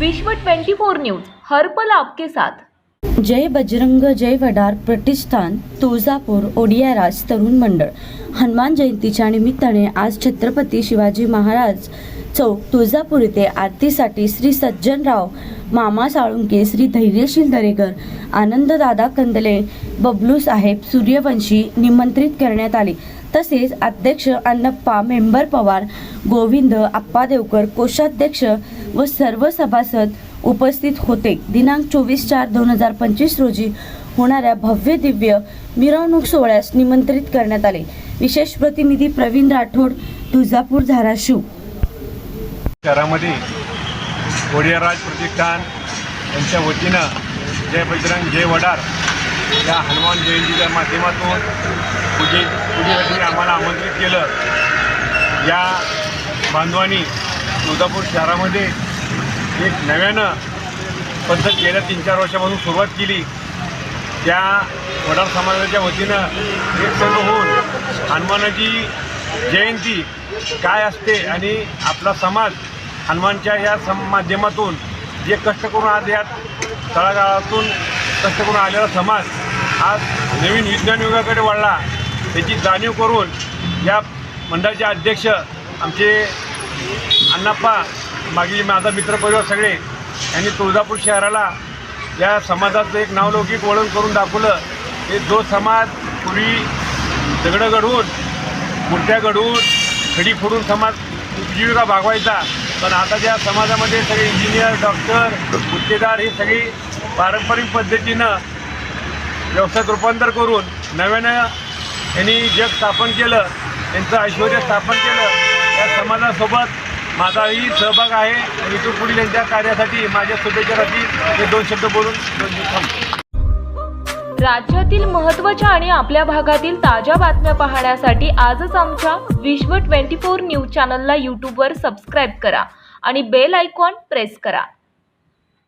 विश्व 24 न्यूज हर्पल आपके साथ. जय बजरंग जय वडार प्रतिष्ठान तुळजापूर ओडिया राज तरुण मंडळ. हनुमान जयंतीच्या निमित्ताने आज छत्रपती शिवाजी महाराज चौक तुळजापूर येथे आरतीसाठी श्री सज्जनराव मामा साळुंके श्री धैर्यशील दरेकर आनंददादा कंदले बबलू साहेब सूर्यवंशी निमंत्रित करण्यात आले. तसेच अध्यक्ष अण्णप्पा मेंबर पवार गोविंद आप्पा देवकर कोषाध्यक्ष व सर्व सभासद उपस्थित होते. दिनांक चोवीस चार दोन हजार पंचवीस रोजी होणाऱ्या भव्य दिव्य मिरवणूक सोहळ्यास निमंत्रित करण्यात आले. विशेष प्रतिनिधी प्रवीण राठोड तुळजापूर धाराशिव. शहरामध्ये कोडियाराज प्रतिष्ठान यांच्या वतीनं जय बजरंग जय वडार या हनुमान जयंतीच्या माध्यमातून पूजे पूजेसाठी आम्हाला आमंत्रित केलं. या बांधवांनी तुळजापूर शहरामध्ये एक नव्यानं पद्धत गेल्या तीन चार वर्षापासून सुरुवात केली. त्या वडार समाजाच्या वतीनं एक संघ होऊन हनुमानाची जयंती काय असते आणि आपला समाज हनुमानच्या या सम माध्यमातून जे कष्ट करून आज या तळागाळातून कष्ट करून आलेला समाज आज नवीन विज्ञान युगाकडे वळला. त्याची जाणीव करून या मंडळाचे अध्यक्ष आमचे अण्णाप्पा मागील माझा मित्रपरिवार सगळे यांनी तुळजापूर शहराला या समाजाचं एक नावलौकिक वळण करून दाखवलं. हे जो समाज पूर्वी दगडं घडवून मूर्त्या घडवून खडी फोडून समाज उपजीविका भागवायचा पण आता त्या समाजामध्ये सगळे इंजिनियर डॉक्टर गुत्तेदार ही सगळी पारंपरिक पद्धतीनं व्यवसायात रूपांतर करून नव्यानं यांनी जग स्थापन केलं त्यांचं ऐश्वर स्थापन केलं त्या समाजासोबत माझाही सहभाग आहे. इथून पुढील यांच्या कार्यासाठी माझ्या शुभेच्छा हे दोन शब्द बोलून राज्यातील महत्त्वाच्या आणि आपल्या भागातील ताज्या बातम्या पाहण्यासाठी आजच आमच्या विश्व 24 न्यूज चॅनलला यूट्यूबवर सबस्क्राईब करा आणि बेल आयकॉन प्रेस करा.